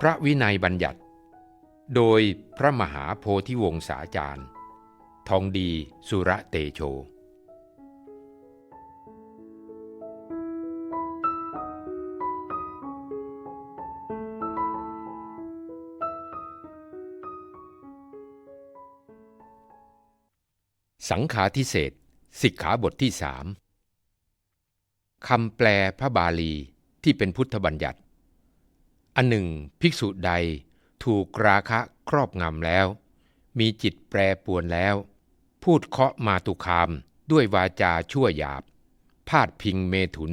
พระวินัยบัญญัติ โดยพระมหาโพธิวงศาจารย์ ทองดีสุระเตโชสังขาทิเศษสิกขาบทที่สามคำแปลพระบาลีที่เป็นพุทธบัญญัติ อันหนึ่ง ภิกษุใดถูกราคะครอบงำแล้ว มีจิตแปรปวนแล้ว พูดเคาะมาตุคามด้วยวาจาชั่วหยาบ พาดพิงเมถุน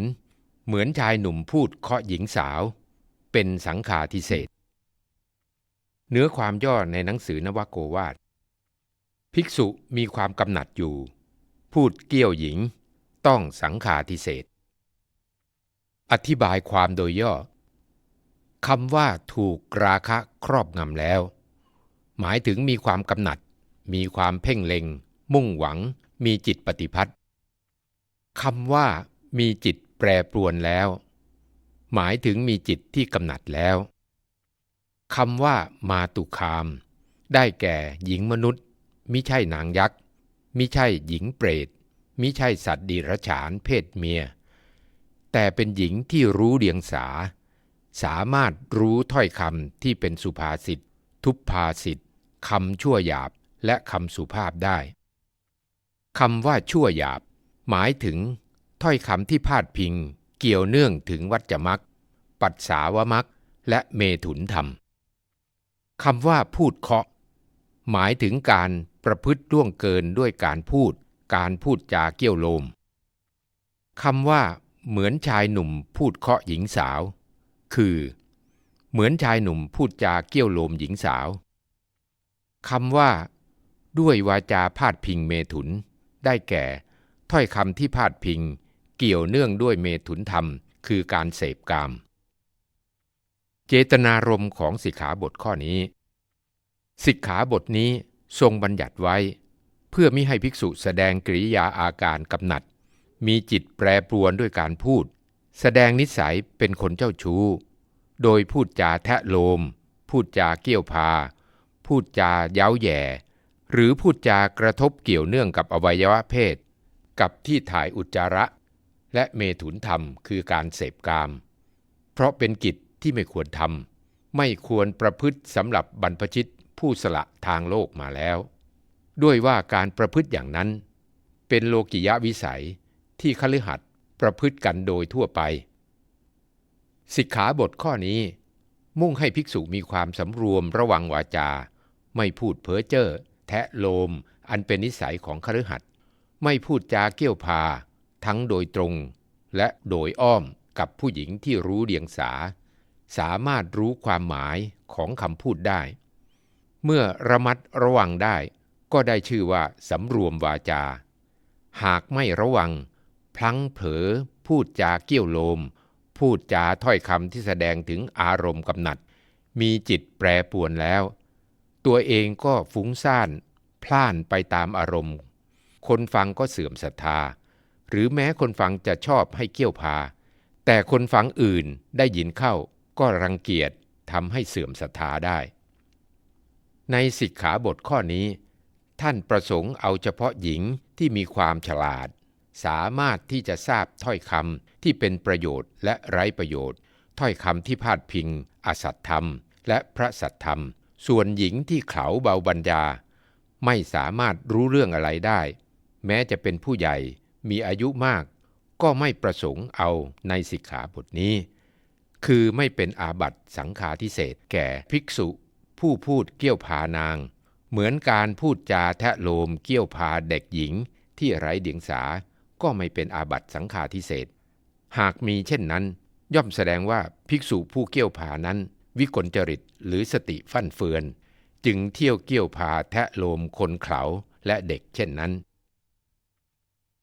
เหมือนชายหนุ่มพูดเคาะหญิงสาว เป็นสังขาทิเศษเนื้อความย่อในหนังสือนวโกวาท ภิกษุมีความกำหนัดอยู่ พูดเกี้ยวหญิง ต้องสังขาทิเศษอธิบายความโดยย่อ คำว่าถูกราคะครอบงำแล้ว หมายถึงมีความกำหนัด มีความเพ่งเล็ง มุ่งหวัง มีจิตปฏิพัทธ์คำว่ามีจิตแปรปรวนแล้ว หมายถึงมีจิตที่กำหนัดแล้วคำว่ามาตุคาม ได้แก่หญิงมนุษย์มิใช่นางยักษ์มิใช่หญิงเปรตมิใช่สัตว์ดีรฉานเพศเมีย แต่เป็นหญิงที่รู้เดียงสา สามารถรู้ถ้อยคำที่เป็นสุภาษิตทุพภาษิตคำชั่วหยาบและคำสุภาพได้คำว่าชั่วหยาบ หมายถึง ถ้อยคำที่พาดพิง เกี่ยวเนื่องถึงวัจมักปัสสาวมักและเมถุนธรรมคำว่าพูดเคาะ หมายถึงการประพฤติล่วงเกินด้วยการพูด การพูดจาเกี่ยวโลมคำว่า เหมือนชายหนุ่มพูดเคาะหญิงสาว คือ เหมือนชายหนุ่มพูดจาเกี่ยวโลมหญิงสาวคำว่า ด้วยวาจาพาดพิงเมถุน ได้แก่ ถ้อยคำที่พาดพิง เกี่ยวเนื่องด้วยเมถุนธรรม คือการเสพกาม เจตนารมณ์ของสิกขาบทข้อนี้ สิกขาบทนี้ทรงบัญญัติไว้ เพื่อมิให้ภิกษุแสดงกริยาอาการกำหนัด มีจิตแปรปรวนด้วยการพูด แสดงนิสัยเป็นคนเจ้าชู้ โดยพูดจาแทะโลม พูดจาเกี้ยวพา พูดจาเย้าแย่ หรือพูดจากระทบเกี่ยวเนื่องกับอวัยวะเพศ กับที่ถ่ายอุจจาระ และเมถุนธรรมคือการเสพกาม เพราะเป็นกิจที่ไม่ควรทำไม่ควรประพฤติสำหรับบรรพชิตผู้สละทางโลกมาแล้ว ด้วยว่าการประพฤติอย่างนั้น เป็นโลกิยะวิสัยที่คฤหัสถ์ ประพฤติกันโดยทั่วไป สิกขาบทข้อนี้ มุ่งให้ภิกษุมีความสำรวมระวังวาจา ไม่พูดเพ้อเจ้อแทะโลม อันเป็นนิสัยของคฤหัสถ์ไม่พูดจาเกี้ยวพา ทั้งโดยตรง และโดยอ้อมกับผู้หญิงที่รู้เดียงสา สามารถรู้ความหมายของคำพูดได้ เมื่อระมัดระวังได้ ก็ได้ชื่อว่าสำรวมวาจา หากไม่ระวัง พลั้งเผลอพูดจาเกี้ยวโลม พูดจาถ้อยคำที่แสดงถึงอารมณ์กำหนัด มีจิตแปรปวนแล้ว ตัวเองก็ฟุ้งซ่าน พล่านไปตามอารมณ์ คนฟังก็เสื่อมศรัทธา หรือแม้คนฟังจะชอบให้เกี่ยวพา แต่คนฟังอื่นได้ยินเข้าก็รังเกียจทำให้เสื่อมศรัทธาได้ ในสิกขาบทข้อนี้ ท่านประสงค์เอาเฉพาะหญิงที่มีความฉลาด สามารถที่จะทราบถ้อยคำที่เป็นประโยชน์และไร้ประโยชน์ ถ้อยคำที่พาดพิง อสัตธรรม และพระสัตธรรม ส่วนหญิงที่เขาเบาบัญญา ไม่สามารถรู้เรื่องอะไรได้ แม้จะเป็นผู้ใหญ่มีอายุมาก ก็ไม่ประสงค์เอาในสิกขาบทนี้ คือไม่เป็นอาบัตสังฆาทิเศษแก่ภิกษุ ผู้พูดเกี่ยวพานาง เหมือนการพูดจาแทะโลมเกี่ยวพาเด็กหญิงที่ไร้เดียงสา ก็ไม่เป็นอาบัติสังฆาทิเศษ หากมีเช่นนั้น ย่อมแสดงว่าภิกษุผู้เกี่ยวพานั้น วิกลจริตหรือสติฟั่นเฟือน จึงเที่ยวเกี่ยวพาแทะโลมคนเขาและเด็กเช่นนั้น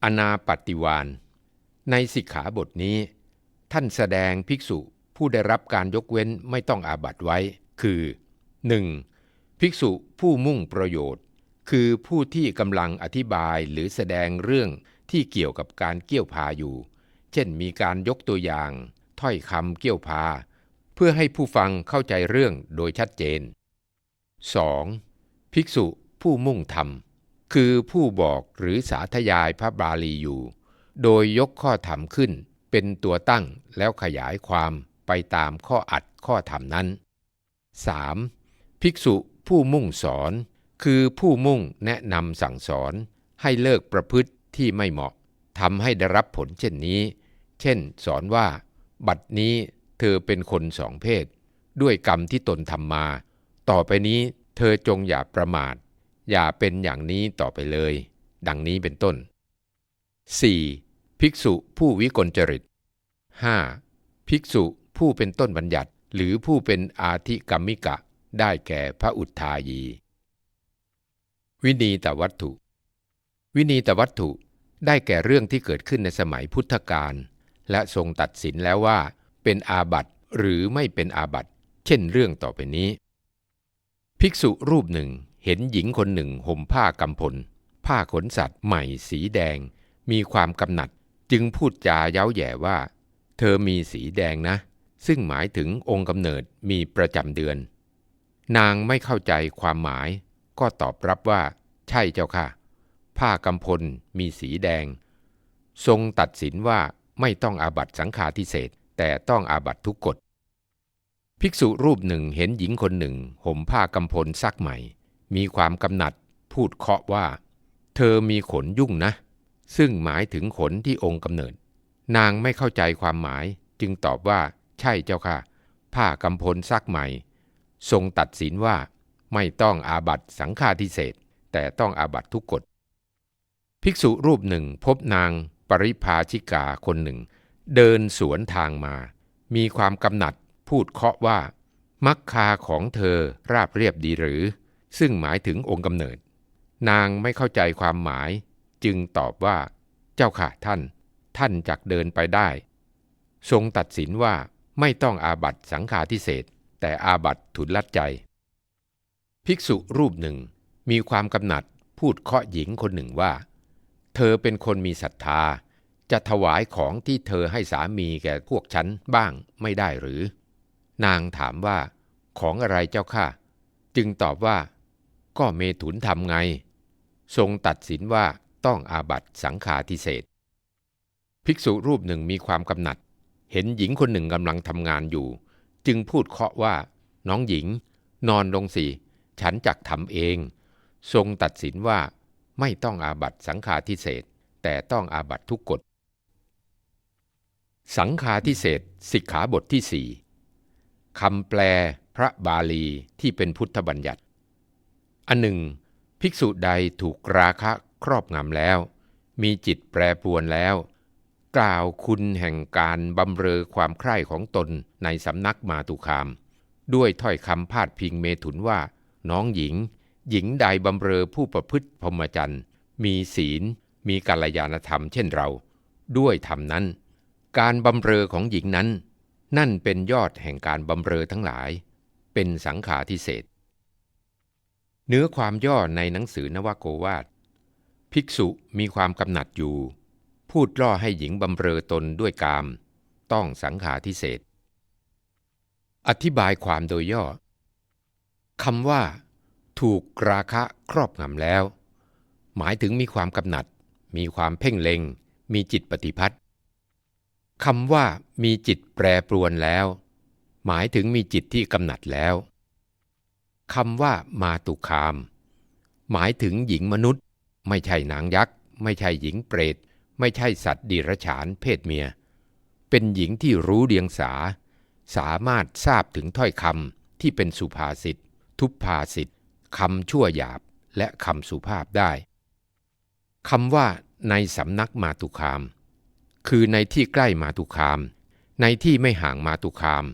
อนาปฏิวานในสิกขาบทนี้ ท่านแสดงภิกษุผู้ได้รับการยกเว้นไม่ต้องอาบัตไว้ คือ 1. ภิกษุผู้มุ่งประโยชน์ คือผู้ที่กำลังอธิบายหรือแสดงเรื่อง ที่เกี่ยวกับการเกี่ยวพาอยู่ เช่นมีการยกตัวอย่าง ถ้อยคำเกี่ยวพา เพื่อให้ผู้ฟังเข้าใจเรื่องโดยชัดเจน 2. ภิกษุผู้มุ่งธรรม คือผู้บอกหรือสาธยายพระบาลีอยู่ โดยยกข้อธรรมขึ้น เป็นตัวตั้งแล้วขยายความไปตามข้ออัดข้อธรรมนั้น 3. ภิกษุผู้มุ่งสอน คือผู้มุ่งแนะนำสั่งสอนให้เลิกประพฤติ ที่ไม่เหมาะทำให้ได้รับผลเช่นนี้ เช่น สอนว่า บัดนี้เธอเป็นคนสองเพศ ด้วยกรรมที่ตนทำมา ต่อไปนี้เธอจงอย่าประมาท อย่าเป็นอย่างนี้ต่อไปเลย ดังนี้เป็นต้น 4. ภิกษุผู้วิกลจริต 5. ภิกษุผู้เป็นต้นบัญญัติ หรือผู้เป็นอาธิกรรมิกะ ได้แก่พระอุทธายี วินีตวัตถุ วินีตวัตถุได้แก่เรื่องที่เกิดขึ้นในสมัยพุทธกาลและทรงตัดสินแล้วว่า เป็นอาบัติหรือไม่เป็นอาบัติ เช่นเรื่องต่อไปนี้ ภิกษุรูปหนึ่งเห็นหญิงคนหนึ่งห่มผ้ากำพล ผ้าขนสัตว์ใหม่สีแดง มีความกำหนัด จึงพูดจาเย้าแย่ว่า เธอมีสีแดงนะ ซึ่งหมายถึงองค์กำเนิดมีประจำเดือน นางไม่เข้าใจความหมาย ก็ตอบรับว่า ใช่เจ้าค่ะ ผ้ากำพลมีสีแดง ทรงตัดสินว่าไม่ต้องอาบัตสังฆาทิเศษแต่ต้องอาบัตทุกกฎ ภิกษุรูปหนึ่งเห็นหญิงคนหนึ่ง ห่มผ้ากำพลซักใหม่ มีความกำหนัดพูดเคาะว่า เธอมีขนยุ่งนะ ซึ่งหมายถึงขนที่องค์กำเนิด นางไม่เข้าใจความหมายจึงตอบว่า ใช่เจ้าค่ะ ผ้ากำพลซักใหม่ ทรงตัดสินว่า ไม่ต้องอาบัตสังฆาทิเศษแต่ต้องอาบัตทุกกฎ ภิกษุรูปหนึ่งพบนางปริภาชิกาคนหนึ่ง เดินสวนทางมา มีความกำหนัดพูดเคาะว่า มักคาของเธอราบเรียบดีหรือ ซึ่งหมายถึงองค์กำเนิด นางไม่เข้าใจความหมาย จึงตอบว่า เจ้าค่ะท่าน ท่านจักเดินไปได้ ทรงตัดสินว่าไม่ต้องอาบัตสังฆาทิเศษแต่อาบัตถุนลัดใจ ภิกษุรูปหนึ่งมีความกำหนัดพูดเคาะหญิงคนหนึ่งว่า เธอเป็นคนมีศรัทธา จะถวายของที่เธอให้สามีแก่พวกฉันบ้างไม่ได้หรือ นางถามว่า ของอะไรเจ้าค่ะ จึงตอบว่า ก็เมถุนทำไง ทรงตัดสินว่าต้องอาบัตสังฆาทิเศษภิกษุรูปหนึ่งมีความกำหนัด เห็นหญิงคนหนึ่งกำลังทำงานอยู่ จึงพูดเคาะว่า น้องหญิง นอนลงสิ ฉันจักทำเอง ทรงตัดสินว่า ไม่ต้องอาบัตสังฆาทิเศษแต่ต้องอาบัตทุกกฎ สังฆาทิเศษสิกขาบทที่สี่คำแปลพระบาลีที่เป็นพุทธบัญญัติ อันหนึ่ง ภิกษุใดถูกราคะครอบงำแล้ว มีจิตแปรปวนแล้ว กล่าวคุณแห่งการบำเรอความใคร่ของตนในสำนักมาตุคาม ด้วยถ้อยคำพาดพิงเมถุนว่า น้องหญิง หญิงใดบำเรอผู้ประพฤติพรหมจรรย์มีศีล มีกัลยาณธรรมเช่นเรา ด้วยธรรมนั้น การบำเรอของหญิงนั้น นั่นเป็นยอดแห่งการบำเรอทั้งหลาย เป็นสังขาทิเศษเนื้อความย่อในหนังสือนวโกวาท ภิกษุมีความกำหนัดอยู่ พูดล่อให้หญิงบำเรอตนด้วยกาม ต้องสังขาทิเศษอธิบายความโดยย่อคำว่า ถูกราคะครอบงำแล้ว หมายถึงมีความกำหนัด มีความเพ่งเล็ง มีจิตปฏิพัติคำว่ามีจิตแปรปรวนแล้ว หมายถึงมีจิตที่กำหนัดแล้วคำว่ามาตุคาม หมายถึงหญิงมนุษย์ ไม่ใช่นางยักษ์ ไม่ใช่หญิงเปรต ไม่ใช่สัตว์ดิรฉานเพศเมีย เป็นหญิงที่รู้เดียงสา สามารถทราบถึงถ้อยคำที่เป็นสุภาษิตทุพภาษิต คำชั่วหยาบและคำสุภาพได้คำว่าในสำนักมาตุคาม คือในที่ใกล้มาตุคาม ในที่ไม่ห่างมาตุคาม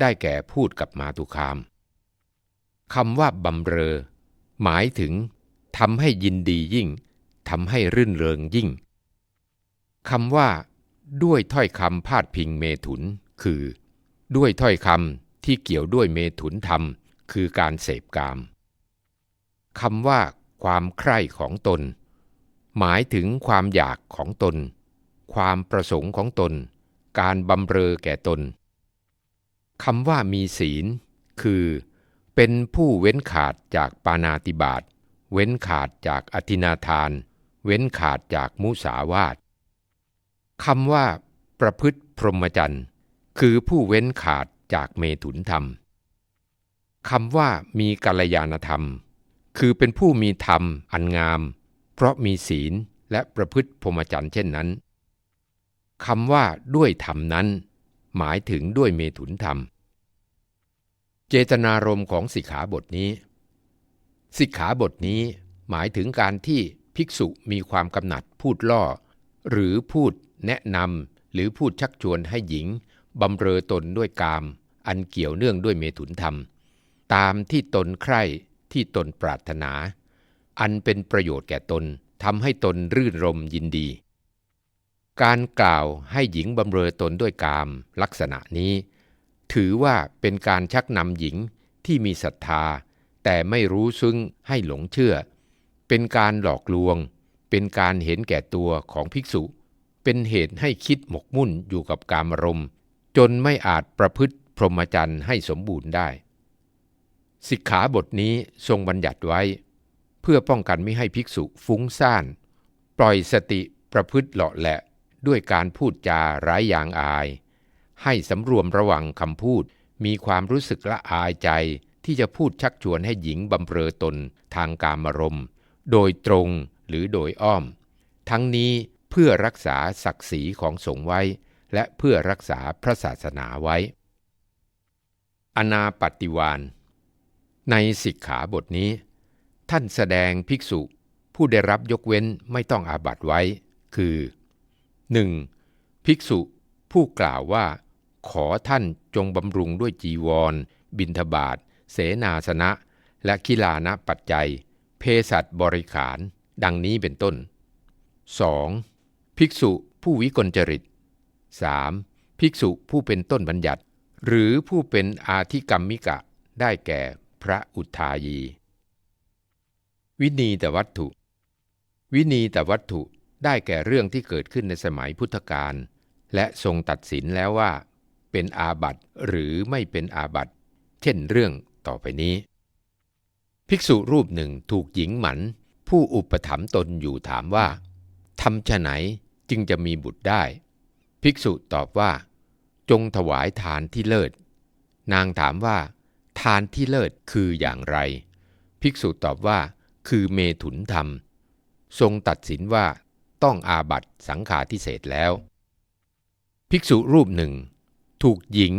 ได้แก่พูดกับมาตุคามคำว่าบำเรอ หมายถึงทำให้ยินดียิ่งทำให้รื่นเริงยิ่งคำว่า ด้วยถ้อยคำพาดพิงเมถุน คือ ด้วยถ้อยคำที่เกี่ยวด้วยเมถุนธรรม คือการเสพกาม คำว่าความใคร่ของตน หมายถึงความอยากของตน ความประสงค์ของตน การบำเรอแก่ตนคำว่ามีศีล คือ เป็นผู้เว้นขาดจากปานาติบาตเว้นขาดจากอธินาทาน เว้นขาดจากมุสาวาทคำว่า ประพฤติพรหมจรรย์ คือผู้เว้นขาดจากเมถุนธรรมคำว่ามีกัลยาณธรรม คือเป็นผู้มีธรรมอันงาม เพราะมีศีลและประพฤติพรหมจรรย์เช่นนั้นคำว่าด้วยธรรมนั้น หมายถึงด้วยเมถุนธรรม เจตนารมณ์ของสิกขาบทนี้ สิกขาบทนี้หมายถึงการที่ภิกษุมีความกำหนัดพูดล่อ หรือพูดแนะนำหรือพูดชักชวนให้หญิงบำเรอตนด้วยกาม อันเกี่ยวเนื่องด้วยเมถุนธรรม ตามที่ตนใคร่ ที่ตนปรารถนา อันเป็นประโยชน์แก่ตนทำให้ตนรื่นรมยินดี การกล่าวให้หญิงบำเรอตนด้วยกามลักษณะนี้ ถือว่าเป็นการชักนำหญิงที่มีศรัทธา แต่ไม่รู้ซึ้งให้หลงเชื่อ เป็นการหลอกลวง เป็นการเห็นแก่ตัวของภิกษุ เป็นเหตุให้คิดหมกมุ่นอยู่กับกามรมจนไม่อาจประพฤติพรหมจรรย์ให้สมบูรณ์ได้ สิกขาบทนี้ทรงบัญญัติไว้ เพื่อป้องกันไม่ให้ภิกษุฟุ้งซ่าน ปล่อยสติประพฤติเหลาะแหละด้วยการพูดจาร้ายยางอาย ให้สำรวมระวังคำพูด มีความรู้สึกละอายใจที่จะพูดชักชวนให้หญิงบำเรอตนทางการมรมโดยตรงหรือโดยอ้อม ทั้งนี้เพื่อรักษาศักดิ์ศรีของสงฆ์ไว้ และเพื่อรักษาพระศาสนาไว้ อนาปฏิวาน ในสิกขาบทนี้ ท่านแสดงภิกษุผู้ได้รับยกเว้นไม่ต้องอาบัตไว้ คือ 1. ภิกษุผู้กล่าวว่า ขอท่านจงบำรุงด้วยจีวร บินทบาทเสนาสนะ และกิลานะปัจจัย เพสัตบริขาร ดังนี้เป็นต้น 2. ภิกษุผู้วิกลจริต 3. ภิกษุผู้เป็นต้นบัญญัติ หรือผู้เป็นอาธิกรรมิกะ ได้แก่ พระอุทายี วินีแต่วัตถุ วินีแต่วัตถุได้แก่เรื่องที่เกิดขึ้นในสมัยพุทธกาลและทรงตัดสินแล้วว่า เป็นอาบัติหรือไม่เป็นอาบัติ เช่นเรื่องต่อไปนี้ ภิกษุรูปหนึ่งถูกหญิงหมัน ผู้อุปถัมภ์ตนอยู่ถามว่าทำฉไหนจึงจะมีบุตรได้ ภิกษุตอบว่า จงถวายทานที่เลิศ นางถามว่า ทานที่เลิศคืออย่างไร ภิกษุตอบว่า คือเมถุนธรรม ทรงตัดสินว่าต้องอาบัตสังฆาทิเศษแล้ว ภิกษุรูปหนึ่ง ถูกหญิง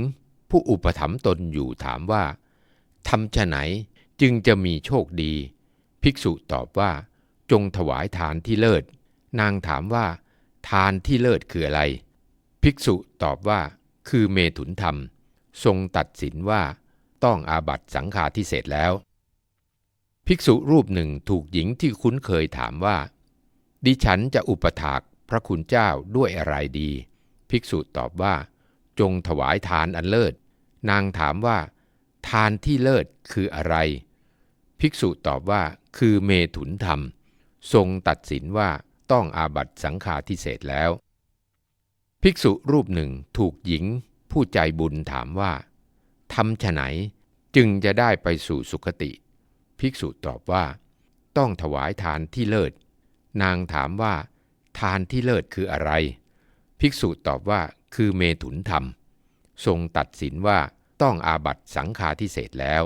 ผู้อุปถัมภ์ตนอยู่ถามว่าทำฉไหนจึงจะมีโชคดี ภิกษุตอบว่า จงถวายทานที่เลิศ นางถามว่า ทานที่เลิศคืออะไร ภิกษุตอบว่า คือเมถุนธรรม ทรงตัดสินว่า ต้องอาบัตสังฆาทิเศษแล้ว ภิกษุรูปหนึ่งถูกหญิงที่คุ้นเคยถามว่า ดิฉันจะอุปถากพระคุณเจ้าด้วยอะไรดี ภิกษุตอบว่า จงถวายทานอันเลิศ นางถามว่า ทานที่เลิศคืออะไร ภิกษุตอบว่าคือเมถุนธรรม ทรงตัดสินว่าต้องอาบัตสังฆาทิเศษแล้ว ภิกษุรูปหนึ่งถูกหญิงผู้ใจบุญถามว่า ทำฉไหนจึงจะได้ไปสู่สุคติ ภิกษุตอบว่า ต้องถวายทานที่เลิศ นางถามว่า ทานที่เลิศคืออะไร ภิกษุตอบว่าคือเมถุนธรรม ทรงตัดสินว่าต้องอาบัตสังฆาทิเศษแล้ว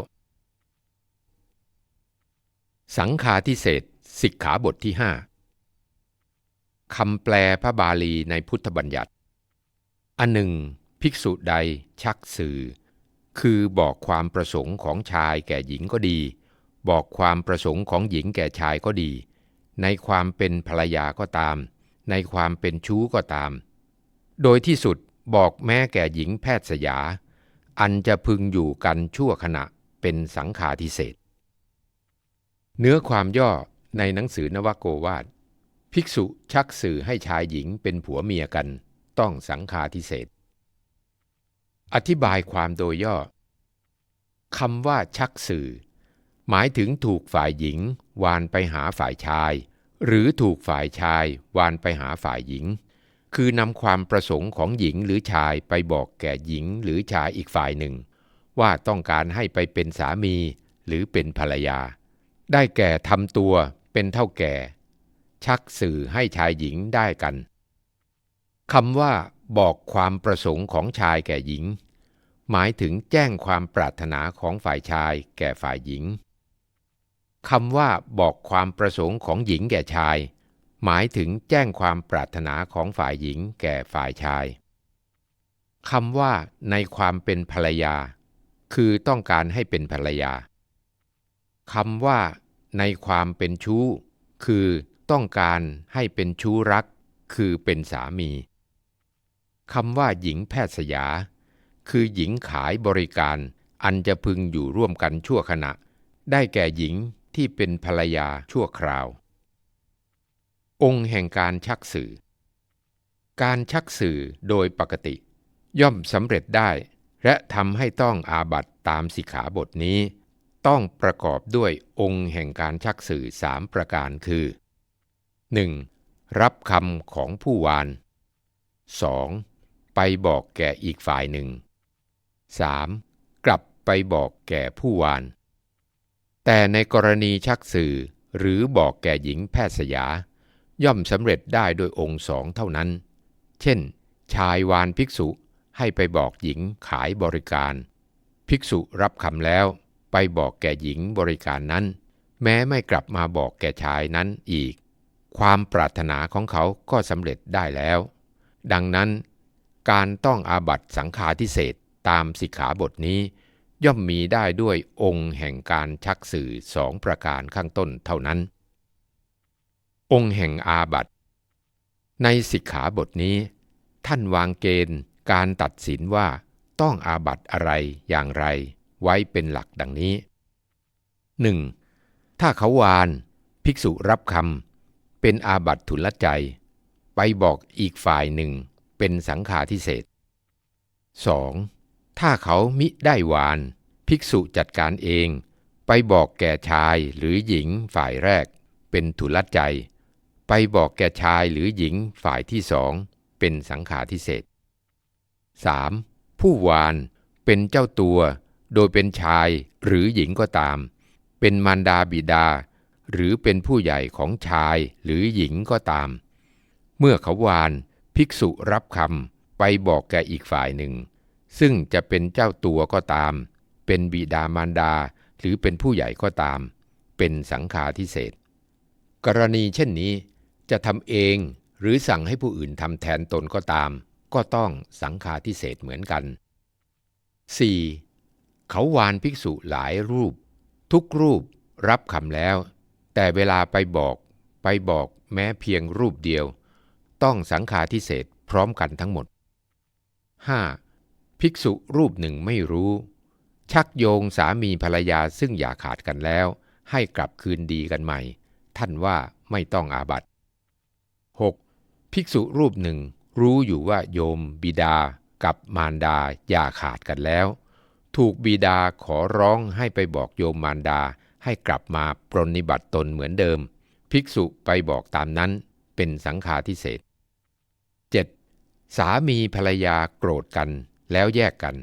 สังฆาทิเศษสิกขาบทที่ห้าคำแปลพระบาลีในพุทธบัญญัติ อันหนึ่ง ภิกษุใดชักสื่อ คือบอกความประสงค์ของชายแก่หญิงก็ดี บอกความประสงค์ของหญิงแก่ชายก็ดี ในความเป็นภรรยาก็ตาม ในความเป็นชู้ก็ตาม โดยที่สุดบอกแม้แก่หญิงแพทย์สยา อันจะพึงอยู่กันชั่วขณะเป็นสังขาทิเศษ เนื้อความย่อในหนังสือนวโกวาท ภิกษุชักสื่อให้ชายหญิงเป็นผัวเมียกัน ต้องสังฆาทิเศษ อธิบายความโดยย่อคำว่าชักสื่อ หมายถึงถูกฝ่ายหญิง วานไปหาฝ่ายชาย หรือถูกฝ่ายชาย วานไปหาฝ่ายหญิง คือนำความประสงค์ของหญิงหรือชายไปบอกแก่หญิงหรือชายอีกฝ่ายหนึ่ง ว่าต้องการให้ไปเป็นสามีหรือเป็นภรรยา ได้แก่ทำตัวเป็นเท่าแก่ ชักสื่อให้ชายหญิงได้กันคำว่า บอกความประสงค์ของชายแก่หญิง หมายถึงแจ้งความปรารถนาของฝ่ายชายแก่ฝ่ายหญิงคำว่าบอกความประสงค์ของหญิงแก่ชาย หมายถึงแจ้งความปรารถนาของฝ่ายหญิงแก่ฝ่ายชายคำว่าในความเป็นภรรยา คือต้องการให้เป็นภรรยาคำว่า ในความเป็นชู้ คือต้องการให้เป็นชู้รัก คือเป็นสามี คำว่าหญิงแพทย์สยา คือหญิงขายบริการอันจะพึงอยู่ร่วมกันชั่วขณะ ได้แก่หญิงที่เป็นภรรยาชั่วคราว องค์แห่งการชักสื่อ การชักสื่อโดยปกติ ย่อมสำเร็จได้ และทำให้ต้องอาบัตตามสิกขาบทนี้ ต้องประกอบด้วยองค์แห่งการชักสื่อสามประการคือ 1. รับคำของผู้วาน 2. ไปบอกแก่อีกฝ่ายหนึ่ง 3. กลับไปบอกแก่ผู้วาน แต่ในกรณีชักสื่อหรือบอกแก่หญิงแพทย์สยา ย่อมสำเร็จได้โดยองค์สองเท่านั้น เช่น ชายวานภิกษุให้ไปบอกหญิงขายบริการ ภิกษุรับคำแล้ว ไปบอกแก่หญิงบริการนั้น แม้ไม่กลับมาบอกแก่ชายนั้นอีก ความปรารถนาของเขาก็สำเร็จได้แล้ว ดังนั้น การต้องอาบัตสังฆาทิเศษตามสิกขาบทนี้ ย่อมมีได้ด้วยองค์แห่งการชักสื่อสองประการข้างต้นเท่านั้น องค์แห่งอาบัตในสิกขาบทนี้ ท่านวางเกณฑ์การตัดสินว่าต้องอาบัตอะไรอย่างไร ไว้เป็นหลักดังนี้ 1. ถ้าเขาวานภิกษุรับคำเป็นอาบัตทุลใจ ไปบอกอีกฝ่ายหนึ่ง เป็นสังฆาทิเศษ 2. ถ้าเขามิได้วาน ภิกษุจัดการเอง ไปบอกแก่ชายหรือหญิงฝ่ายแรก เป็นทุลใจ ไปบอกแก่ชายหรือหญิงฝ่ายที่สอง เป็นสังฆาทิเศษ 3. ผู้วานเป็นเจ้าตัว โดยเป็นชายหรือหญิงก็ตาม เป็นมารดาบิดา หรือเป็นผู้ใหญ่ของชายหรือหญิงก็ตาม เมื่อเขาวาน ภิกษุรับคำไปบอกแก่อีกฝ่ายหนึ่ง ซึ่งจะเป็นเจ้าตัวก็ตาม เป็นบิดามารดา หรือเป็นผู้ใหญ่ก็ตาม เป็นสังฆาทิเศษกรณีเช่นนี้จะทำเองหรือสั่งให้ผู้อื่นทำแทนตนก็ตาม ก็ต้องสังฆาทิเศษเหมือนกัน 4. เขาวานภิกษุหลายรูป ทุกรูปรับคำแล้ว แต่เวลาไปบอก ไปบอกแม้เพียงรูปเดียว ต้องสังฆาทิเศษพร้อมกันทั้งหมด 5. ภิกษุรูปหนึ่งไม่รู้ ชักโยงสามีภรรยาซึ่งอย่าขาดกันแล้ว ให้กลับคืนดีกันใหม่ ท่านว่าไม่ต้องอาบัต 6. ภิกษุรูปหนึ่งรู้อยู่ว่าโยมบิดากับมารดาอย่าขาดกันแล้ว ถูกบิดาขอร้องให้ไปบอกโยมมารดาให้กลับมาปรนิบัติตนเหมือนเดิม ภิกษุไปบอกตามนั้นเป็นสังฆาทิเศษ สามีภรรยาโกรธกันแล้วแยกกัน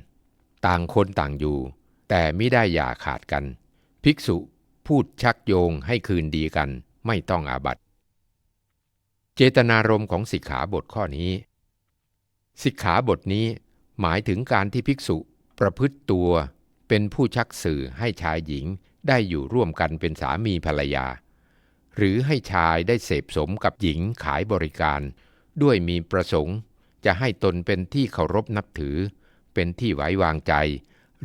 ต่างคนต่างอยู่ แต่ไม่ได้อย่าขาดกัน ภิกษุพูดชักโยงให้คืนดีกันไม่ต้องอาบัตเจตนารมณ์ของสิกขาบทข้อนี้ สิกขาบทนี้หมายถึงการที่ภิกษุประพฤติตัวเป็นผู้ชักสื่อให้ชายหญิงได้อยู่ร่วมกันเป็นสามีภรรยา หรือให้ชายได้เสพสมกับหญิงขายบริการ ด้วยมีประสงค์ จะให้ตนเป็นที่เคารพนับถือ เป็นที่ไว้วางใจ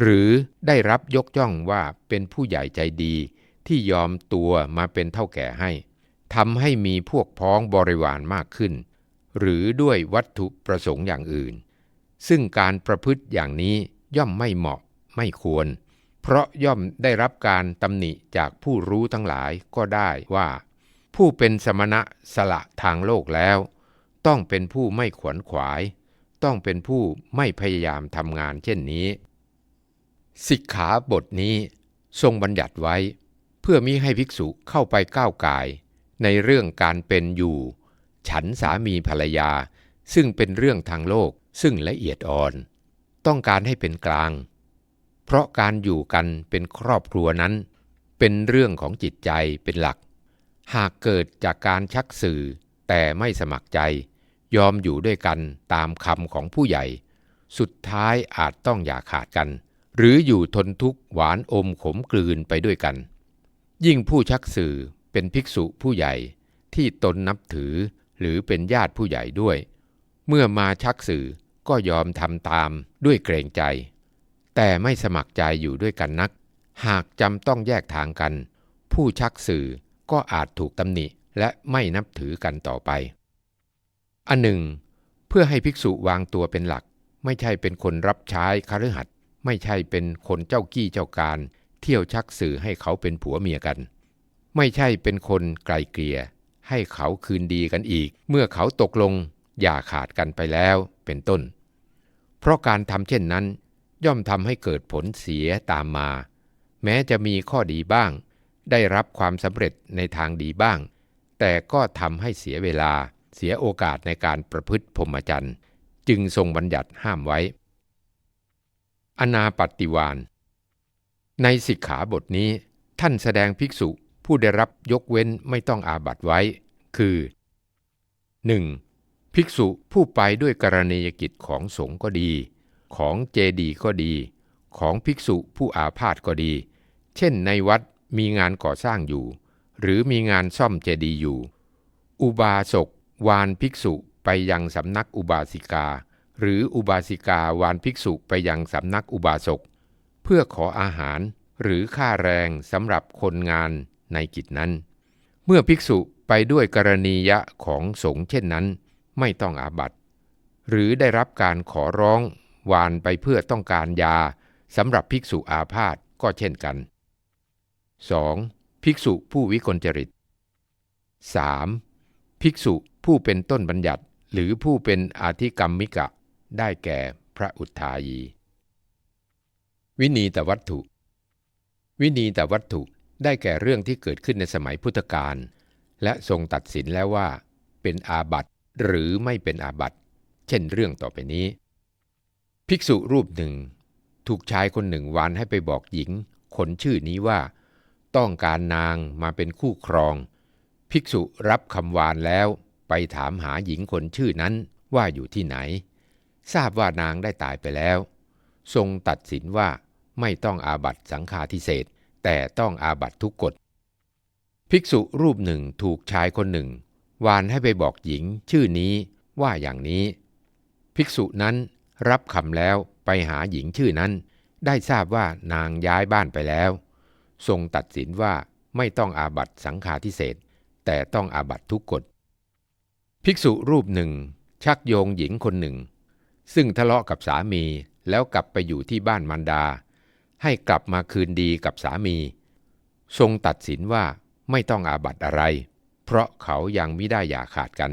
หรือได้รับยกย่องว่าเป็นผู้ใหญ่ใจดี ที่ยอมตัวมาเป็นเท่าแก่ให้ทำให้มีพวกพ้องบริวารมากขึ้น หรือด้วยวัตถุประสงค์อย่างอื่น ซึ่งการประพฤติอย่างนี้ย่อมไม่เหมาะไม่ควร เพราะย่อมได้รับการตำหนิจากผู้รู้ทั้งหลายก็ได้ว่า ผู้เป็นสมณะสละทางโลกแล้ว ต้องเป็นผู้ไม่ขวนขวาย ต้องเป็นผู้ไม่พยายามทำงานเช่นนี้ สิกขาบทนี้ทรงบัญญัติไว้ เพื่อมิให้ภิกษุเข้าไปก้าวกายในเรื่องการเป็นอยู่ ฉันสามีภรรยา ซึ่งเป็นเรื่องทางโลกซึ่งละเอียดอ่อน ต้องการให้เป็นกลางเพเพราะการอยู่กันเป็นครอบครัวนั้น เป็นเรื่องของจิตใจเป็นหลัก หากเกิดจากการชักสื่อแต่ไม่สมัครใจ ยอมอยู่ด้วยกันตามคำของผู้ใหญ่ สุดท้ายอาจต้องอย่าขาดกัน หรืออยู่ทนทุกข์หวานอมขมกลืนไปด้วยกัน ยิ่งผู้ชักสื่อเป็นภิกษุผู้ใหญ่ที่ตนนับถือหรือเป็นญาติผู้ใหญ่ด้วย เมื่อมาชักสื่อก็ยอมทำตามด้วยเกรงใจ แต่ไม่สมัครใจอยู่ด้วยกันนัก หากจำต้องแยกทางกัน ผู้ชักสื่อก็อาจถูกตำหนิและไม่นับถือกันต่อไป อันหนึ่ง เพื่อให้ภิกษุวางตัวเป็นหลัก ไม่ใช่เป็นคนรับใช้คฤหัสถ์ไม่ใช่เป็นคนเจ้ากี้เจ้าการ เที่ยวชักสื่อให้เขาเป็นผัวเมียกัน ไม่ใช่เป็นคนไกลเกลี่ยให้เขาคืนดีกันอีก เมื่อเขาตกลงอย่าขาดกันไปแล้วเป็นต้น เพราะการทำเช่นนั้น ย่อมทำให้เกิดผลเสียตามมา แม้จะมีข้อดีบ้าง ได้รับความสำเร็จในทางดีบ้าง แต่ก็ทำให้เสียเวลา เสียโอกาสในการประพฤติพรหมจรรย์จึงทรงบัญญัติห้ามไว้ อนาปฏิวาน ในสิกขาบทนี้ท่านแสดงภิกษุผู้ได้รับยกเว้นไม่ต้องอาบัตไว้ คือ 1. ภิกษุผู้ไปด้วยกรณียกิจของสงฆ์ก็ดี ของเจดีก็ดี ของภิกษุผู้อาพาธก็ดี เช่นในวัดมีงานก่อสร้างอยู่ หรือมีงานซ่อมเจดีอยู่ อุบาสก วานภิกษุไปยังสำนักอุบาสิกา หรืออุบาสิกาวานภิกษุไปยังสำนักอุบาสก เพื่อขออาหารหรือค่าแรงสำหรับคนงานในกิจนั้น เมื่อภิกษุไปด้วยกรณียะของสงฆ์เช่นนั้น ไม่ต้องอาบัตหรือได้รับการขอร้องวานไปเพื่อต้องการยาสำหรับภิกษุอาพาธก็เช่นกัน 2. ภิกษุผู้วิกลจริต 3. ภิกษุ ผู้เป็นต้นบัญญัติหรือผู้เป็นอาธิกรรมมิกะ ได้แก่พระอุทายี วินีแต่วัตถุ วินีแต่วัตถุได้แก่เรื่องที่เกิดขึ้นในสมัยพุทธกาลและทรงตัดสินแล้วว่า เป็นอาบัติหรือไม่เป็นอาบัติ เช่นเรื่องต่อไปนี้ ภิกษุรูปหนึ่ง ถูกชายคนหนึ่งวานให้ไปบอกหญิง คนชื่อนี้ว่า ต้องการนางมาเป็นคู่ครอง ภิกษุรับคำวานแล้ว ไปถามหาหญิงคนชื่อนั้นว่าอยู่ที่ไหน ทราบว่านางได้ตายไปแล้ว ทรงตัดสินว่าไม่ต้องอาบัตสังฆาทิเศษแต่ต้องอาบัตทุกกฎ ภิกษุรูปหนึ่งถูกชายคนหนึ่ง วานให้ไปบอกหญิงชื่อนี้ว่าอย่างนี้ ภิกษุนั้นรับคำแล้วไปหาหญิงชื่อนั้น ได้ทราบว่านางย้ายบ้านไปแล้ว ทรงตัดสินว่าไม่ต้องอาบัตสังฆาทิเศษแต่ต้องอาบัตทุกกฎ ภิกษุรูปหนึ่ง ชักโยงหญิงคนหนึ่ง ซึ่งทะเลาะกับสามีแล้วกลับไปอยู่ที่บ้านมันดา ให้กลับมาคืนดีกับสามี ทรงตัดสินว่าไม่ต้องอาบัตอะไร เพราะเขายังไม่ได้อย่าขาดกัน